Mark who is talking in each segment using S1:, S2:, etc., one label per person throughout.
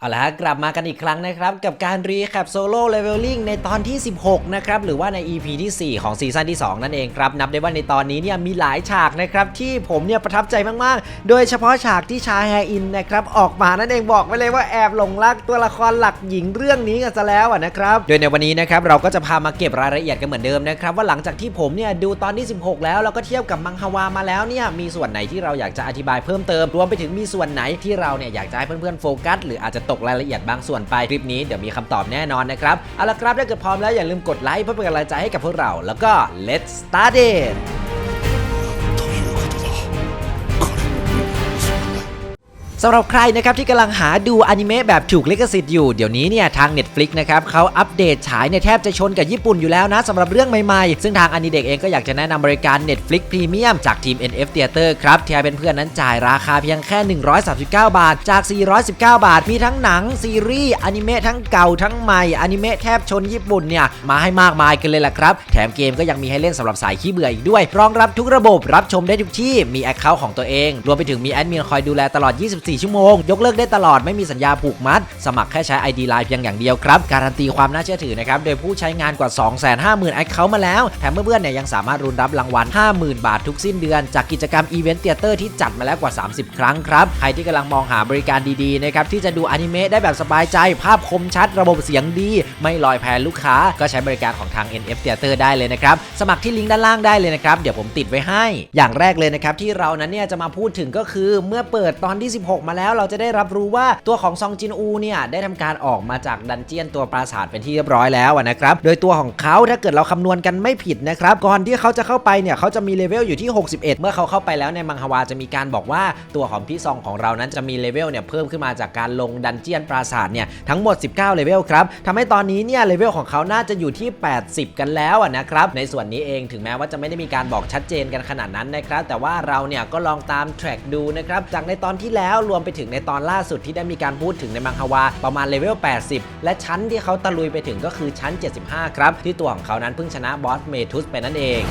S1: เอาละฮะกลับมากันอีกครั้งนะครับ กับการรีแคปโซโล่เลเวลลิ่งในตอนที่ 16 นะครับ หรือว่าใน EP ที่ 4 ของซีซั่นที่ 2 นั่นเองครับ นับได้ว่าในตอนนี้เนี่ยมีหลายฉากนะครับ ที่ผมเนี่ยประทับใจมาก ๆ โดยเฉพาะฉากที่ชาแฮอินนะครับ ออกมานั่นเองบอกไว้เลยว่าแอบหลงรักตัวละครหลักหญิงเรื่องนี้กันซะแล้วนะครับ โดยในวันนี้นะครับเราก็จะพามาเก็บรายละเอียดกันเหมือนเดิมนะครับว่าหลังจากที่ผมเนี่ยดูตอนที่ 16 แล้วแล้วก็เทียบกับมังฮวามาแล้วเนี่ยมีส่วนไหนที่เราอยากจะอธิบายเพิ่มเติมรวมไปถึงมีส่วนไหนที่เราเนี่ยอยากจะให้เพื่อนๆโฟกัสหรืออาจจะตกรายละเอียดบางส่วนไปคลิปนี้เดี๋ยวมีคำตอบแน่นอนนะครับเอาละครับถ้าเกิดพร้อมแล้วอย่าลืมกดไลค์เพื่อเป็นกำลังใจให้กับพวกเรา แล้วก็ let's start it สำหรับใครนะครับที่กำลังหาดูอนิเมะแบบถูกลิขสิทธิ์อยู่เดี๋ยวนี้เนี่ยทาง Netflix นะครับเขาอัปเดตฉายในยแทบจะชนกับญี่ปุ่นอยู่แล้วนะสำหรับเรื่องใหม่ๆ ซึ่งทางอนิเด็กเองก็อยากจะแนะนำบริการ Netflix Premium จากทีม NF Theater ครับที่เป็นเพื่อนนั้นจ่ายราคาเพียงแค่ 139 บาท จาก 419 บาท มีทั้งหนังซีรีส์อนิเมะทั้งเก่าทั้งใหม่อนิเมะแทบชนญี่ปุ่นเนี่ยมาให้มากมายกันเลยล่ะครับ แถมเกมก็ยังมีให้เล่นสำหรับสายขี้เบื่ออีกด้วย รองรับทุกระบบรับชมได้ทุกที่มีแอคเคาท์ของตัวเอง รวมไปถึงมีแอดมินคอยดูแลตลอด 24ชั่วโมง ยกเลิกได้ตลอดไม่มีสัญญาผูกมัด สมัครแค่ใช้ ID Line เพียงอย่างเดียวครับ การันตีความน่าเชื่อถือนะครับ โดยผู้ใช้งานกว่า 250,000แอคเคาท์มาแล้ว แถมเพื่อนๆเนี่ยยังสามารถรุนรับรางวัล 50,000 บาททุกสิ้นเดือน จากกิจกรรมอีเวนต์เตียเตอร์ที่จัดมาแล้วกว่า 30 ครั้งครับ ใครที่กำลังมองหาบริการดีๆนะครับที่จะดูอนิเมะได้แบบสบายใจ ภาพคมชัด ระบบเสียงดี ไม่ลอยแพลูกค้า ก็ใช้บริการของทาง NF Theater ได้เลยนะครับ สมัครที่ลิงก์ด้านล่างได้เลยนะครับ เดี๋ยวผมติดไว้ให้ อย่างแรกเลยนะครับที่เรานั้นเนี่ยจะมาพูดถึงก็คือเมื่อเปิดตอนที่ 16มาแล้วเราจะได้รับรู้ว่าตัวของซองจินอูเนี่ยได้ทำการออกมาจากดันเจียนตัวปราสาทเป็นที่เรียบร้อยแล้วนะครับ โดยตัวของเขาถ้าเกิดเราคำนวณกันไม่ผิดนะครับ ก่อนที่เขาจะเข้าไปเนี่ยเขาจะมีเลเวลอยู่ที่ 61 เมื่อเขาเข้าไปแล้วในมังฮวาจะมีการบอกว่าตัวของพี่ซองของเรานั้นจะมีเลเวลเนี่ยเพิ่มขึ้นมาจากการลงดันเจียนปราสาทเนี่ยทั้งหมด 19 เลเวลครับทำให้ตอนนี้เนี่ยเลเวลของเขาน่าจะอยู่ที่ 80 กันแล้วนะครับในส่วนนี้เองถึงแม้ว่าจะไม่ได้มีการบอกชัดเจนกันขนาดนั้นนะครับแต่ว่าเราเนี่ยก็ลองตามแทร็กดูนะครับจากในตอนที่แล้วรวมไปถึงในตอนล่าสุดที่ได้มีการพูดถึงในมังฮวาประมาณเลเวล 80 และชั้นที่เขาตะลุยไปถึงก็คือชั้น 75 ครับ ที่ตัวของเขานั้นเพิ่งชนะบอสเมทุสไปนั่นเอง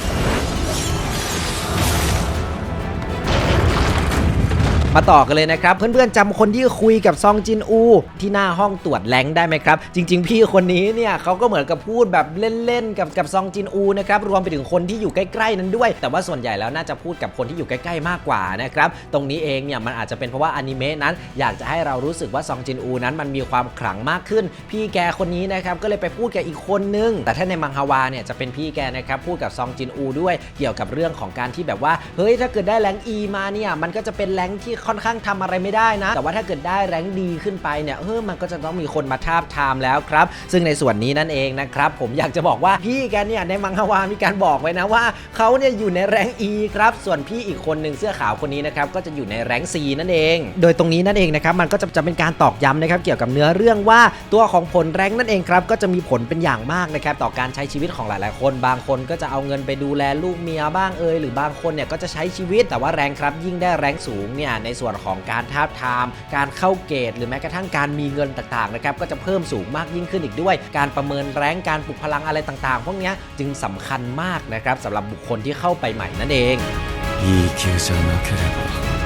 S1: มาต่อกันเลยนะครับ เพื่อนๆจำคนที่คุยกับซองจินอู ที่หน้าห้องตรวจแรงได้ไหมครับ จริง ๆ พี่คนนี้เนี่ยเขาก็เหมือนกับพูดแบบเล่นๆกับกับซองจินอูนะครับรวมไปถึงคนที่อยู่ใกล้ๆนั้นด้วย แต่ว่าส่วนใหญ่แล้วน่าจะพูดกับคนที่อยู่ใกล้ๆมากกว่านะครับตรงนี้เองเนี่ยมันอาจจะเป็นเพราะว่าอนิเมะนั้น อยากจะให้เรารู้สึกว่าซองจินอูนั้นมันมีความขลังมากขึ้น พี่แกคนนี้นะครับก็เลยไปพูดกับอีกคนนึง แต่ถ้าในมังฮวาเนี่ยจะเป็นพี่แกนะครับพูดกับซองจินอูด้วยเกี่ยวกับเรื่องของการที่แบบว่าเฮ้ยถ้าเกิดได้แรงอีมาเนี่ยมันก็จะเป็นแรงที่ค่อนข้างทำอะไรไม่ได้นะ แต่ว่าถ้าเกิดได้แรงดีขึ้นไปเนี่ยเออมันก็จะต้องมีคนมาทาบทามแล้วครับ ซึ่งในส่วนนี้นั่นเองนะครับ ผมอยากจะบอกว่าพี่แกเนี่ยในมังฮวามีการบอกไว้นะว่าเขาเนี่ยอยู่ในแรง E ครับ ส่วนพี่อีกคนหนึ่งเสื้อขาวคนนี้นะครับก็จะอยู่ในแรง C นั่นเอง โดยตรงนี้นั่นเองนะครับมันก็จะจะเป็นการตอกย้ำนะครับเกี่ยวกับเนื้อเรื่องว่าตัวของผลแรงนั่นเองครับก็จะมีผลเป็นอย่างมากนะครับต่อการใช้ชีวิตของหลาย ๆ คน บางคนก็จะเอาเงินไปดูแลลูกเมียบ้างเอ่ยหรือบางคนเนี่ยก็จะใช้ชีวิตแต่ว่าแรงครับยิ่งได้แรงสูงเนี่ยในส่วนของการทาบทาม การเข้าเกตหรือแม้กระทั่งการมีเงินต่าง ๆ นะครับก็จะเพิ่มสูงมากยิ่งขึ้นอีกด้วย การประเมินแรงการปลุกพลังอะไรต่าง ๆ พวกเนี้ยจึงสำคัญมากนะครับสำหรับบุคคลที่เข้าไปใหม่นั่นเอง
S2: いい級じゃなければ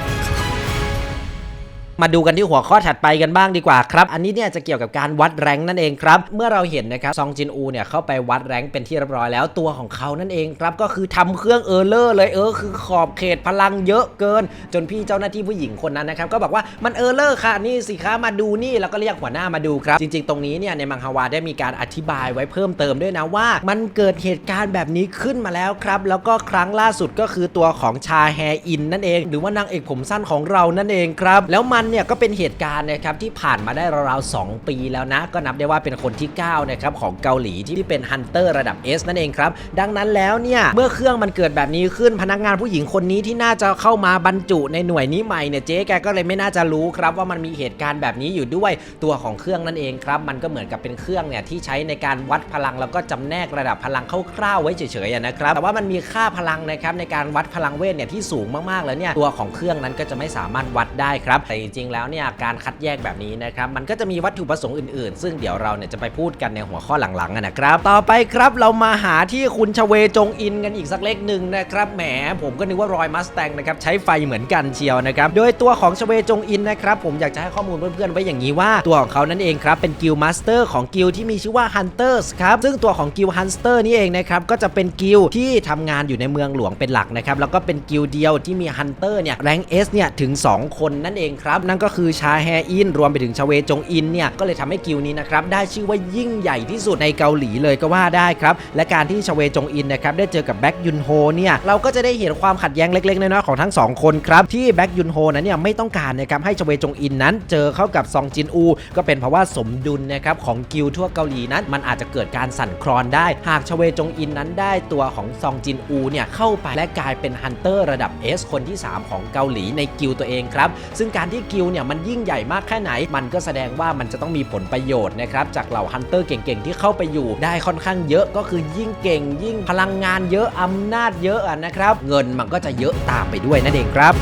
S1: มาดูกันที่หัวข้อถัดไปกันบ้างดีกว่าครับ อันนี้เนี่ยจะเกี่ยวกับการวัดแรงนั่นเองครับ เมื่อเราเห็นนะครับซองจินอูเนี่ยเข้าไปวัดแรงเป็นที่เรียบร้อยแล้วตัวของเขานั่นเองครับ ก็คือทำเครื่องเออร์เลอร์เลยเออคือขอบเขตพลังเยอะเกิน จนพี่เจ้าหน้าที่ผู้หญิงคนนั้นนะครับก็บอกว่ามันเออร์เลอร์ค่ะนี่สิคะมาดูนี่แล้วก็เรียกหัวหน้ามาดูครับ จริง ๆ ตรงนี้เนี่ยในมังฮวาได้มีการอธิบายไว้เพิ่มเติมด้วยนะว่า มันเกิดเหตุการณ์แบบนี้ขึ้นมาแล้วครับ แล้วก็ครั้งล่าสุดก็คือตัวของชาแฮอินนั่นเอง หรือว่านางเอกผมสั้นของเรานั่นเองครับ แล้วมันันเนี่ยก็เป็นเหตุการณ์นะครับที่ผ่านมาได้ราวๆ2ปีแล้วนะ ก็นับได้ว่าเป็นคนที่9นะครับของเกาหลีที่เป็นฮันเตอร์ระดับ S นั่นเองครับ ดังนั้นแล้วเนี่ยเมื่อเครื่องมันเกิดแบบนี้ขึ้นพนักงานผู้หญิงคนนี้ที่น่าจะเข้ามาบรรจุในหน่วยนี้ใหม่เนี่ยเจ๊แกก็เลยไม่น่าจะรู้ครับว่ามันมีเหตุการณ์แบบนี้อยู่ด้วยตัวของเครื่องนั่นเองครับ มันก็เหมือนกับเป็นเครื่องเนี่ยที่ใช้ในการวัดพลังแล้วก็จำแนกระดับพลังคร่าวๆไว้เฉยๆนะครับแต่ว่ามันมีค่าพลังนะครับในการวัดพลังเวทเนี่ยที่สูงมากๆแล้วเนี่ยตัวของเครื่องนั้นก็จะไม่สามารถวัดได้ครับแต่จริง ๆ แล้วเนี่ยการคัดแยกแบบนี้นะครับมันก็จะมีวัตถุประสงค์อื่น ๆ ซึ่งเดี๋ยวเราเนี่ยจะไปพูดกันในหัวข้อหลังๆนะครับ ต่อไปครับเรามาหาที่คุณชเวจงอินกันอีกสักเล็กหนึ่งนะครับแหมผมก็นึกว่ารอยมัสแตงนะครับใช้ไฟเหมือนกันเชียวนะครับโดยตัวของชเวจงอินนะครับผมอยากจะให้ข้อมูลเพื่อนๆไว้อย่างนี้ว่าตัวของเขานั่นเองครับเป็นกิลมาสเตอร์ของกิลที่มีชื่อว่า Hunters ครับซึ่งตัวของกิล Hunter นี่เองนะครับก็จะเป็นกิลที่ทำงานอยู่ในเมืองหลวงเป็นหลักนะครับแล้วก็เป็นกิลเดียวที่มี Hunter เนี่ยแรง S เนี่ยถึง 2 คนนั่นเองครับนั่นก็คือชาแฮอินรวมไปถึงชเวจงอินเนี่ยก็เลยทำให้กิลนี้นะครับได้ชื่อว่ายิ่งใหญ่ที่สุดในเกาหลีเลยก็ว่าได้ครับและการที่ชเวจงอินนะครับได้เจอกับแบ็กยุนโฮเนี่ยเราก็จะได้เห็นความขัดแย้งเล็กๆน้อยๆของทั้งสองคนครับที่แบ็กยุนโฮนั้นเนี่ยไม่ต้องการนะครับให้ชเวจงอินนั้น เจอเข้ากับซองจินอู ก็เป็นเพราะว่าสมดุลนะครับของกิลทั่วเกาหลีนั้นมันอาจจะเกิดการสั่นคลอนได้ หากชเวจงอินนั้นได้ตัวของซองจินอูเนี่ยเข้าไปและกลายเป็นฮันเตอร์ระดับ S คนที่ 3 ของเกาหลีในกิลตัวเองครับซึ่งการที่กิลเนี่ยมันยิ่งใหญ่มากแค่ไหน มันก็แสดงว่ามันจะต้องมีผลประโยชน์นะครับจากเหล่าฮันเตอร์เก่งๆ ที่เข้าไปอยู่ได้ค่อนข้างเยอะก็คือยิ่งเก่ง ยิ่งพลังงานเยอะอำนาจเยอะอะนะครับเงินมันก็จะเยอะตามไปด้วยนั่นเองครับ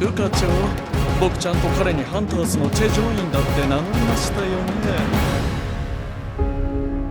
S2: ルカちゃんは僕ちゃんと彼にハンターズのチェジョインだって名乗りましたよね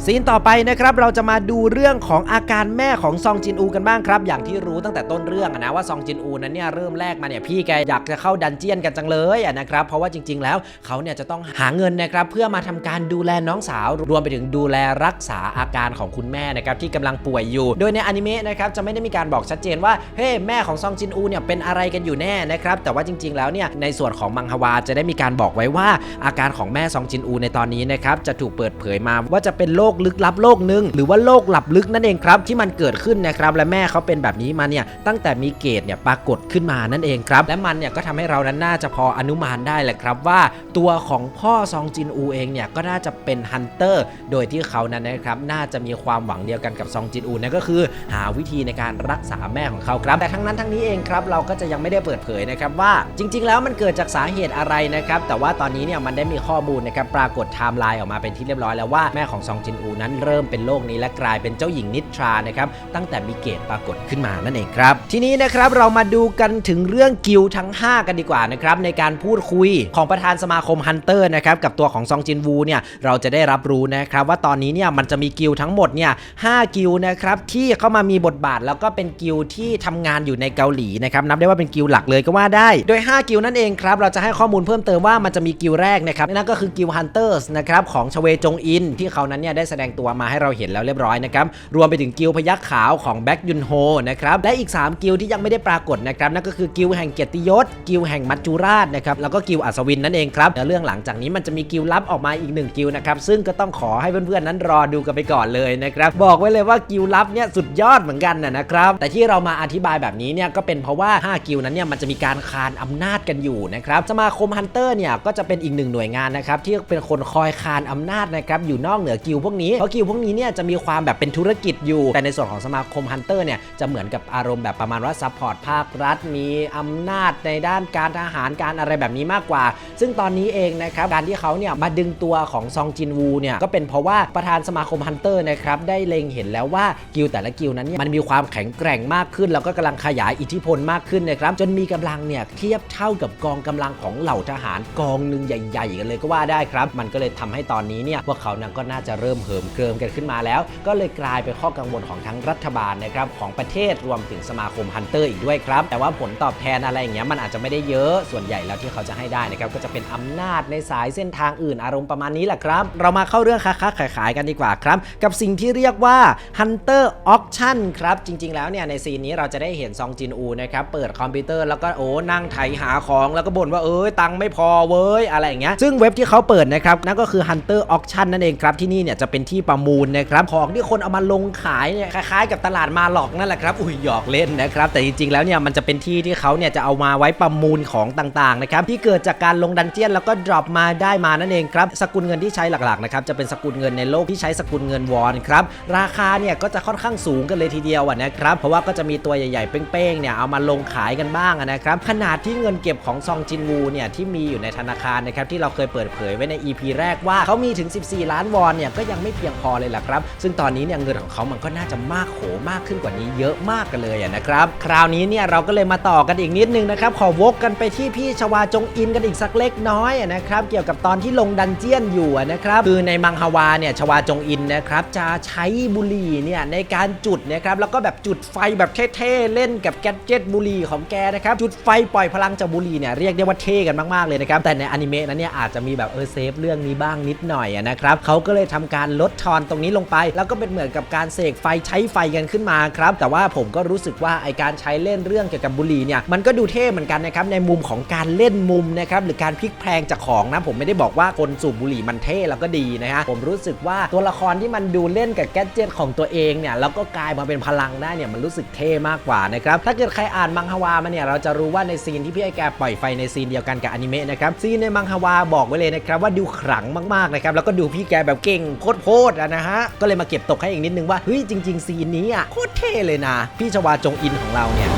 S1: ซีนต่อไปนะครับเราจะมาดูเรื่องของอาการแม่ของซองจินอูกันบ้างครับ อย่างที่รู้ตั้งแต่ต้นเรื่องนะว่าซองจินอูนั้นเนี่ยเริ่มแรกมาเนี่ยพี่แกอยากจะเข้าดันเจียนกันจังเลยนะครับเพราะว่าจริง ๆ แล้วเขาเนี่ยจะต้องหาเงินนะครับเพื่อมาทำการดูแลน้องสาว รวมไปถึงดูแลรักษาอาการของคุณแม่นะครับที่กำลังป่วยอยู่ โดยในอนิเมะนะครับจะไม่ได้มีการบอกชัดเจนว่าเฮ้แม่ของซองจินอูเนี่ยเป็นอะไรกันอยู่แน่นะครับแต่ว่าจริง ๆ แล้วเนี่ยในส่วนของมังฮวาจะได้มีการบอกไว้ว่า อาการของแม่ซองจินอูในตอนนี้นะครับจะถูกเปิดเผยมาว่าจะเป็นโรคลึกลับโรคหนึ่งหรือว่าโรคหลับลึกนั่นเองครับ ที่มันเกิดขึ้นนะครับและแม่เขาเป็นแบบนี้มาเนี่ยตั้งแต่มีเกตเนี่ยปรากฏขึ้นมานั่นเองครับและมันเนี่ยก็ทำให้เรานั้นน่าจะพออนุมานได้แหละครับว่าตัวของพ่อซองจินอูเองเนี่ยก็น่าจะเป็นฮันเตอร์โดยที่เขานั้นนะครับน่าจะมีความหวังเดียวกันกับซองจินอูนั่นก็คือ หาวิธีในการรักษาแม่ของเขาครับ แต่ทั้งนั้นทั้งนี้เองครับเราก็จะยังไม่ได้เปิดเผยนะครับว่า จริง ๆ แล้วมันเกิดจากสาเหตุอะไรนะครับแต่ว่าตอนนี้เนี่ยมันได้มีข้อมูลนะครับปรากฏไทม์ไลน์ออกมาเป็นที่เรียบร้อยแล้วว่าแม่ของซองจินอูนั้นเริ่มเป็นโรคนี้และกลายเป็นเจ้าหญิงนิทรานะครับตั้งแต่มีเกตปรากฏขึ้นมานั่นเองครับ ทีนี้นะครับเรามาดูกันถึงเรื่องกิลทั้ง 5 กันดีกว่านะครับในการพูดคุยของประธานสมาคมฮันเตอร์นะครับกับตัวของซองจินวูเนี่ยเราจะได้รับรู้นะครับว่าตอนนี้เนี่ยมันจะมีกิลทั้งหมดเนี่ยห้ากิลนะครับที่เข้ามามีบทบาทแล้วก็เป็นกิลที่ทำงานอยู่ในเกาหลีนะครับนับได้ว่าเป็นกิลหลักเลยก็ว่าได้ โดย 5 กิลนั่นเองครับเราจะให้ข้อมูลเพิ่มเติมว่ามันจะมีกิลแรกนะครับนั่นก็คือกิลฮันเตอร์สนะครับของชเวจงอินที่เขานั้นเนี่ยได้แสดงตัวมาให้เราเห็นแล้วเรียบร้อยนะครับ รวมไปถึงกิลพยัคฆ์ขาวของแบ็กยุนโฮนะครับ และอีก 3 กิลที่ยังไม่ได้ปรากฏนะครับ นั่นก็คือกิลแห่งเกียรติยศ กิลแห่งมัจจุราชนะครับ แล้วก็กิลอัศวินนั่นเองครับแล้วเรื่องหลังจากนี้มันจะมีกิลลับออกมาอีกหนึ่งกิลนะครับ ซึ่งก็ต้องขอให้เพื่อนๆนั้นรอดูกันไปก่อนเลยนะครับ บอกไว้เลยว่ากิลลับเนี่ยสุดยอดเหมือนกันนะครับ แต่ที่เรามาอธิบายแบบนี้เนี่ยก็เป็นเพราะว่า 5 กิลนั้นเนี่ยมันจะมีการคานอำนาจกันอยู่นะครับ สมาคมฮันเตอร์เนี่ยก็จะเป็นอีกหนึ่งหน่วยงานนะครับที่เป็นคนคอยคานอำนาจนะครับอยู่นอกเหนือกิลพวกนี้เพราะกิลด์พวกนี้เนี่ยจะมีความแบบเป็นธุรกิจอยู่ แต่ในส่วนของสมาคมฮันเตอร์เนี่ยจะเหมือนกับอารมณ์แบบประมาณว่าซัพพอร์ตภาครัฐมีอำนาจในด้านการทหารการอะไรแบบนี้มากกว่า ซึ่งตอนนี้เองนะครับการที่เขาเนี่ยมาดึงตัวของซองจินวูเนี่ยก็เป็นเพราะว่าประธานสมาคมฮันเตอร์นะครับได้เล็งเห็นแล้วว่ากิลด์แต่ละกิลด์นั้นเนี่ยมันมีความแข็งแกร่งมากขึ้น แล้วก็กำลังขยายอิทธิพลมากขึ้นนะครับจนมีกำลังเนี่ยเทียบเท่ากับกองกำลังของเหล่าทหารกองหนึ่งใหญ่ ๆ กันเลยก็ว่าได้ครับ มันก็เลยทำให้ตอนนี้เนี่ยพวกเขานั้นก็น่าจะเริ่มเหิมเกริมกันขึ้นมาแล้ว ก็เลยกลายเป็นข้อกังวลของทั้งรัฐบาลนะครับของประเทศรวมถึงสมาคมฮันเตอร์อีกด้วยครับ แต่ว่าผลตอบแทนอะไรอย่างเงี้ยมันอาจจะไม่ได้เยอะส่วนใหญ่แล้วที่เขาจะให้ได้นะครับก็จะเป็นอำนาจในสายเส้นทางอื่นอารมณ์ประมาณนี้แหละครับ เรามาเข้าเรื่องค้าๆขายกันดีกว่าครับ กับสิ่งที่เรียกว่า Hunter Auction ครับ จริง ๆ แล้วเนี่ยในซีนนี้เราจะได้เห็นซองจินอูนะครับเปิดคอมพิวเตอร์แล้วก็โอ้นั่งไถหาของแล้วก็บ่นว่าเอ้ยตังค์ไม่พอเว้ยอะไรอย่างเงี้ยซึ่งเว็บที่เขาเปิดนะครับนั่นก็คือ Hunter Auction นั่นเองครับที่นี่เนี่ยจะเป็นที่ประมูลนะครับของที่คนเอามาลงขายเนี่ยคล้ายๆ กับตลาดมาหลอกนั่นแหละครับอุ้ยหยอกเล่นนะครับแต่จริงๆแล้วเนี่ยมันจะเป็นที่ที่เขาเนี่ยจะเอามาไว้ประมูลของต่างๆนะครับที่เกิดจากการลงดันเจียนแล้วก็ดรอปมาได้มานั่นเองครับสกุลเงินที่ใช้หลักๆนะครับจะเป็นสกุลเงินในโลกที่ใช้สกุลเงินวอนครับราคาเนี่ยก็จะค่อนข้างสูงกันเลยทีเดียวนะครับเพราะว่าก็จะมีตัวใหญ่ๆเป้งๆเนี่ยเอามาลงขายกันบ้างนะครับขนาดที่เงินเก็บของซองจินวูเนี่ยที่มีอยู่ในธนาคารนะครับที่เราเคยเปิดเผยไว้ใน EP แรกว่าเขามีถึง 14 ล้านวอนเนี่ยก็ยังไม่เพียงพอเลยล่ะครับ ซึ่งตอนนี้เนี่ยเงินของเขามันก็น่าจะมากโขมากขึ้นกว่านี้เยอะมากกันเลยนะครับ คราวนี้เนี่ยเราก็เลยมาต่อกันอีกนิดนึงนะครับ ขอวกกันไปที่พี่ชวาจงอินกันอีกสักเล็กน้อยนะครับ เกี่ยวกับตอนที่ลงดันเจียนอยู่นะครับ คือในมังฮวาเนี่ยชวาจงอินนะครับจะใช้บุหรี่เนี่ยในการจุดนะครับแล้วก็แบบจุดไฟแบบเท่ๆเล่นกับแกดเจ็ตบุหรี่ของแกนะครับจุดไฟปล่อยพลังจากบุหรี่เนี่ยเรียกได้ว่าเท่กันมากๆเลยนะครับแต่ในอนิเมะนั้นเนี่ยอาจจะมีแบบเออเซฟเรื่องนี้บ้างนิดหน่อยนะครับเขาก็เลยทำการลดทอนตรงนี้ลงไป แล้วก็เป็นเหมือนกับการเสกไฟใช้ไฟกันขึ้นมาครับแต่ว่าผมก็รู้สึกว่าไอการใช้เล่นเรื่องเกี่ยวกับบุหรี่เนี่ยมันก็ดูเท่เหมือนกันนะครับในมุมของการเล่นมุมนะครับหรือการพลิกแพลงจากของนะผมไม่ได้บอกว่าคนสูบบุหรี่มันเท่แล้วก็ดีนะฮะผมรู้สึกว่าตัวละครที่มันดูเล่นกับแกจิตของตัวเองเนี่ยแล้วก็กลายมาเป็นพลังได้เนี่ยมันรู้สึกเท่มากกว่านะครับถ้าเกิดใครอ่านมังฮวามาเนี่ยเราจะรู้ว่าในซีนที่พี่ไอแกปล่อยไฟในซีนเดียวกันกับอนิเมะนะครับซีนในมังฮวาบอกไว้เลยนะครับว่าดูขลังมากๆนะครับแล้วก็ดูพี่แกแบบเก่งโคตรๆอะนะฮะ ก็เลยมาเก็บตกให้อีกนิดนึงว่า เฮ้ย จริง ๆ ซีนนี้อะโคตรเท่เลยนะ พี่ชวาจงอินของเราเนี่ย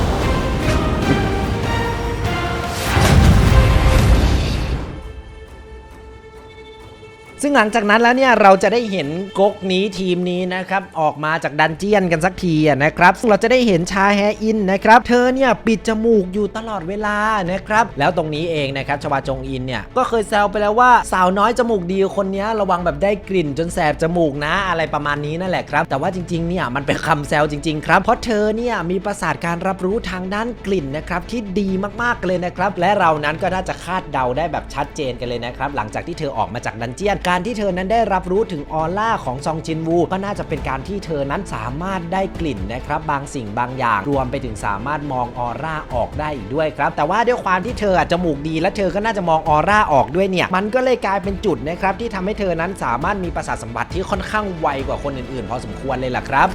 S1: ซึ่งหลังจากนั้นแล้วเนี่ยเราจะได้เห็นก๊กนี้ทีมนี้นะครับออกมาจากดันเจียนกันสักทีนะครับซึ่งเราจะได้เห็นชาแฮอินนะครับเธอเนี่ยปิดจมูกอยู่ตลอดเวลานะครับแล้วตรงนี้เองนะครับชวาจงอินเนี่ยก็เคยแซวไปแล้วว่าสาวน้อยจมูกดีคนนี้ระวังแบบได้กลิ่นจนแสบจมูกนะอะไรประมาณนี้นั่นแหละครับ แต่ว่าจริงๆเนี่ยมันเป็นคำแซวจริงๆครับเพราะเธอเนี่ยมีประสาทการรับรู้ทางด้านกลิ่นนะครับที่ดีมากๆเลยนะครับและเรานั้นก็น่าจะคาดเดาได้แบบชัดเจนกันเลยนะครับหลังจากที่เธอออกมาจากดันเจียนการที่เธอนั้นได้รับรู้ถึงออร่าของซองจินวูก็น่าจะเป็นการที่เธอนั้นสามารถได้กลิ่นนะครับบางสิ่งบางอย่าง รวมไปถึงสามารถมองออร่าออกได้อีกด้วยครับ แต่ว่าด้วยความที่เธออาจจมูกดี และเธอก็น่าจะมองออร่าออกด้วยเนี่ย มันก็เลยกลายเป็นจุดนะครับที่ทำให้เธอนั้นสามารถมีประสาทสัมผัสที่ค่อนข้างไวกว่าคนอื่นๆ พอสมควรเลยล่ะครับ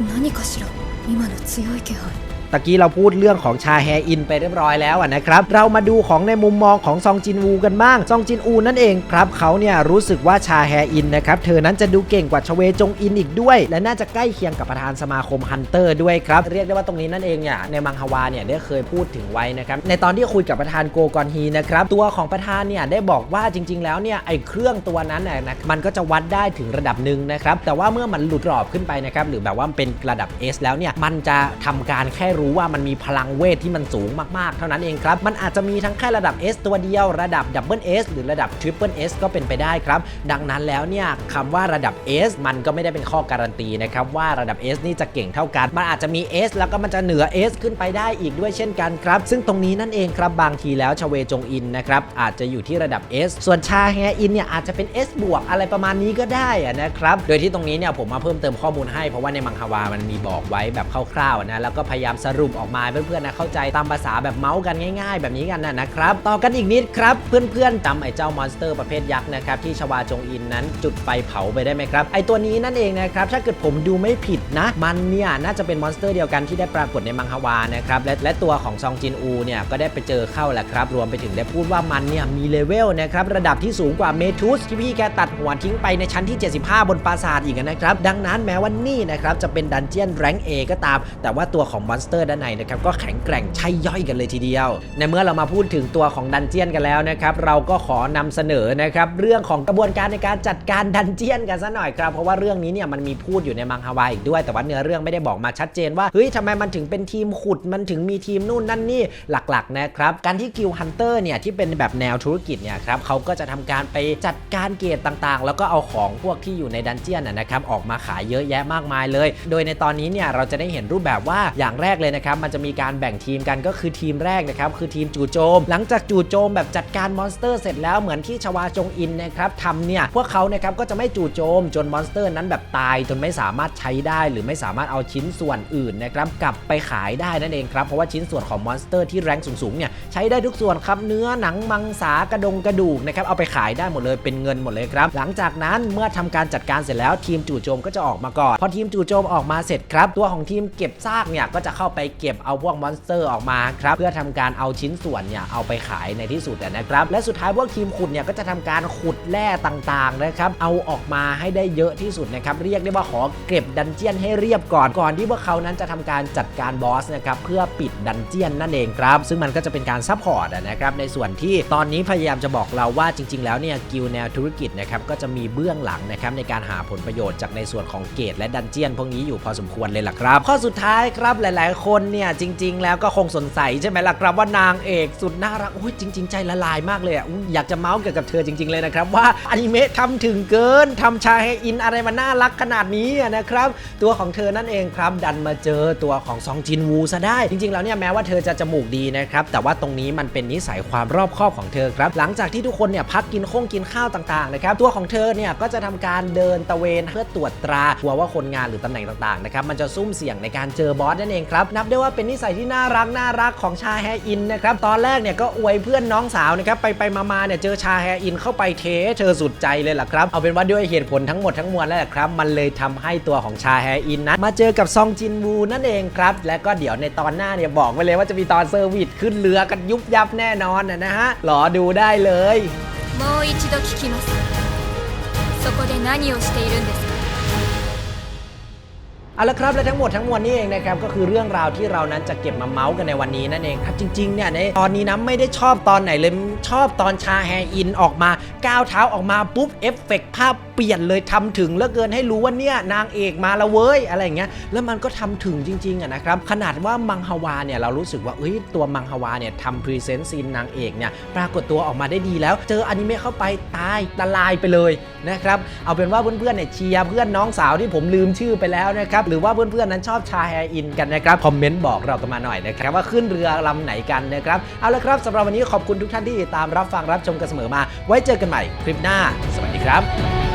S3: 何かしら今の強い気配
S1: ตะกี้เราพูดเรื่องของชาแฮอินไปเรียบร้อยแล้วนะครับ เรามาดูของในมุมมองของซองจินวูกันบ้าง ซองจินอูนั่นเองครับ เขาเนี่ยรู้สึกว่าชาแฮอินนะครับ เธอนั้นจะดูเก่งกว่าชเวจงอินอีกด้วย และน่าจะใกล้เคียงกับประธานสมาคมฮันเตอร์ด้วยครับ เรียกได้ว่าตรงนี้นั่นเองเนี่ย ในมังฮวาเนี่ยได้เคยพูดถึงไว้นะครับ ในตอนที่คุยกับประธานโกกอนฮีนะครับ ตัวของประธานเนี่ยได้บอกว่าจริง ๆ แล้วเนี่ยไอ้เครื่องตัวนั้นน่ะนะ มันก็จะวัดได้ถึงระดับหนึ่งนะครับ แต่ว่าเมื่อมันหลุดกรอบขึ้นไปนะครับ หรือแบบว่ามันเป็นระดับ S แล้วเนี่ย มันจะทำการแค่รู้ว่ามันมีพลังเวทที่มันสูงมากๆ เท่านั้นเองครับ มันอาจจะมีทั้งแค่ระดับ S ตัวเดียว ระดับ Double S หรือระดับ Triple S ก็เป็นไปได้ครับ ดังนั้นแล้วเนี่ยคำว่าระดับ S มันก็ไม่ได้เป็นข้อการันตีนะครับว่าระดับ S นี่จะเก่งเท่ากัน มันอาจจะมี S แล้วก็มันจะเหนือ S ขึ้นไปได้อีกด้วยเช่นกันครับ ซึ่งตรงนี้นั่นเองครับบางทีแล้วชเวจงอินนะครับอาจจะอยู่ที่ระดับ S ส่วนชาแฮอินเนี่ยอาจจะเป็น S บวกอะไรประมาณนี้ก็ได้นะครับโดยที่ตรงนี้เนี่ยผมมาเพิ่มเติมข้อมูลให้เพราะว่าในมังฮวามันมีบอกไว้แบบคร่าวๆนะแล้วก็พยายามสรุปออกมาเพื่อนๆนะเข้าใจตามภาษาแบบเมาส์กันง่าย ๆ แบบนี้กันนะนะครับต่อกันอีกนิดครับเพื่อนๆจำไอ้เจ้ามอนสเตอร์ประเภทยักษ์นะครับที่ชวาจงอินนั้นจุดไฟเผาไปได้ไหมครับไอ้ตัวนี้นั่นเองนะครับถ้าเกิดผมดูไม่ผิดนะ มันเนี่ยน่าจะเป็นมอนสเตอร์เดียวกันที่ได้ปรากฏในมังฮวานะครับและและตัวของซองจินอูเนี่ยก็ได้ไปเจอเข้าแหละครับรวมไปถึงได้พูดว่ามันเนี่ยมีเลเวลนะครับระดับที่สูงกว่าเมทุสที่พี่แกตัดหัวทิ้งไปในชั้นที่ 75 บนปราสาทอีกนะครับดังนั้นแม้ว่านี่นะครับจะเป็นดันเจียนแรงเอก็ตาม แต่ว่าตัวของมอนสเตอร์ด้านในนะครับก็แข็งแกร่งใช่ย่อยกันเลยทีเดียว ในเมื่อเรามาพูดถึงตัวของดันเจียนกันแล้วนะครับเราก็ขอนำเสนอนะครับเรื่องของกระบวนการในการจัดการดันเจียนกันซะหน่อยครับเพราะว่าเรื่องนี้เนี่ยมันมีพูดอยู่ในมังฮวาอีกด้วย แต่ว่าเนื้อเรื่องไม่ได้บอกมาชัดเจนว่าเฮ้ยทำไมมันถึงเป็นทีมขุดมันถึงมีทีมนู่นนั่นนี่หลักๆนะครับการที่กิลฮันเตอร์เนี่ยที่เป็นแบบแนวธุรกิจเนี่ยครับเขาก็จะทำการไปจัดการเกตต่างๆ แล้วก็เอาของพวกที่อยู่ในดันเจียนนะนะครับออกมาขายเยอะแยะมากมายเลย โดยในตอนนี้เนี่ยเราจะได้เห็นรูปแบบว่าอย่างแรกเลยนะครับมันจะมีการแบ่งทีมกันก็คือทีมแรกนะครับคือทีมจู่โจม หลังจากจู่โจมแบบจัดการมอนสเตอร์เสร็จแล้วเหมือนที่ชวาจงอินนะครับทำเนี่ยพวกเขานะครับก็จะไม่จู่โจมจนมอนสเตอร์นั้นแบบตายจนไม่สามารถใช้ได้หรือไม่สามารถเอาชิ้นส่วนอื่นนะครับกลับไปขายได้นั่นเองครับเพราะว่าชิ้นส่วนของมอนสเตอร์ที่แรงสูงๆเนี่ยใช้ได้ทุกส่วนครับเนื้อหนังมังสากระดงกระดูกนะครับเอาไปขายได้หมดเลยเป็นเงินหมดเลยครับ หลังจากนั้นเมื่อทำการจัดการเสร็จแล้วทีมจู่โจมก็จะออกมาก่อน พอทีมจู่โจมออกมาเสร็จครับ ตัวของทีมเก็บซากเนี่ยก็จะเข้าไปไปเก็บเอาพวกมอนสเตอร์ออกมาครับเพื่อทำการเอาชิ้นส่วนเนี่ยเอาไปขายในที่สุดนะครับ และสุดท้ายพวกทีมขุดเนี่ยก็จะทำการขุดแร่ต่างๆนะครับเอาออกมาให้ได้เยอะที่สุดนะครับเรียกได้ว่าขอเก็บดันเจียนให้เรียบก่อนก่อนที่พวกเขานั้นจะทำการจัดการบอสนะครับเพื่อปิดดันเจียนนั่นเองครับ ซึ่งมันก็จะเป็นการซัพพอร์ตนะครับในส่วนที่ตอนนี้พยายามจะบอกเราว่าจริง ๆ แล้วเนี่ยกิลแนวธุรกิจนะครับก็จะมีเบื้องหลังนะครับในการหาผลประโยชน์จากในส่วนของเกตและดันเจียนพวกนี้อยู่พอสมควรเลยล่ะครับ ข้อสุดท้ายครับหลาย ๆ คนเนี่ยจริง ๆ แล้วก็คงสงสัยใช่ไหมล่ะครับว่านางเอกสุดน่ารักอุ้ยจริง ๆ ใจละลายมากเลยอะอยากจะเมาส์เกี่ยวกับเธอจริง ๆ เลยนะครับว่าอนิเมะทำถึงเกินทำชาเฮอินอะไรมาน่ารักขนาดนี้นะครับตัวของเธอนั่นเองครับดันมาเจอตัวของซองจินวูซะได้จริง ๆ แล้วเนี่ยแม้ว่าเธอจะจมูกดีนะครับแต่ว่าตรงนี้มันเป็นนิสัยความรอบคอบของเธอครับหลังจากที่ทุกคนเนี่ยพักกินข้งกินข้าวต่างๆนะครับตัวของเธอเนี่ยก็จะทำการเดินตะเวนเพื่อตรวจตรา กลัวว่าคนงานหรือตำแหน่งต่างๆนะครับมันจะซุ่มเสี่ยงในการเจอบอสนั่นเองครับนับได้ว่าเป็นนิสัยที่น่ารักน่ารักของชาแฮอินนะครับตอนแรกเนี่ยก็อวยเพื่อนน้องสาวนะครับไปไปๆมาๆเนี่ยเจอชาแฮอินเข้าไปเทเธอสุดใจเลยล่ะครับเอาเป็นว่าด้วยเหตุผลทั้งหมดทั้งมวลแล้วแหละครับมันเลยทำให้ตัวของชาแฮอินนั้นมาเจอกับซองจินวูนั่นเองครับและก็เดี๋ยวในตอนหน้าเนี่ยบอกไว้เลยว่าจะมีตอนเซอร์วิสขึ้นเรือกันยุบยับแน่นอนนะนะฮะรอดูได้เลย
S3: もう一度聞きますそこで何をしているんですか
S1: เอาละครับและทั้งหมดทั้งมวลนี่เองนะครับก็คือเรื่องราวที่เรานั้นจะเก็บมาเมาส์กันในวันนี้นั่นเองครับจริงๆเนี่ยในตอนนี้นะไม่ได้ชอบตอนไหนเลยชอบตอนชาแฮอินออกมาก้าวเท้าออกมาปุ๊บเอฟเฟกต์ภาพ ปลี่ยนเลยทำถึงเหลือเกินให้รู้ว่าเนี่ยนางเอกมาแล้วเว้ยอะไรอย่างเงี้ยแล้วมันก็ทำถึงจริงๆอะนะครับขนาดว่ามังฮวาเนี่ยเรารู้สึกว่าเอ้ยตัวมังฮวาเนี่ยทำพรีเซนต์ซีนนางเอกเนี่ยปรากฏตัวออกมาได้ดีแล้ว เจออนิเมะเข้าไปตายละลายไปเลยนะครับเอาเป็นว่าเพื่อนๆเนี่ยเชียร์เพื่อนน้องสาวที่ผมลืมชื่อไปแล้วนะครับหรือว่าเพื่อนๆนั้นชอบชาแฮอินกันนะครับคอมเมนต์บอกเรากันมาหน่อยนะครับว่าขึ้นเรือลำไหนกันนะครับเอาละครับสำหรับวันนี้ขอบคุณทุกท่านที่ติดตามรับฟังรับชมกันเสมอมา ไว้เจอกันใหม่คลิปหน้า สวัสดีครับ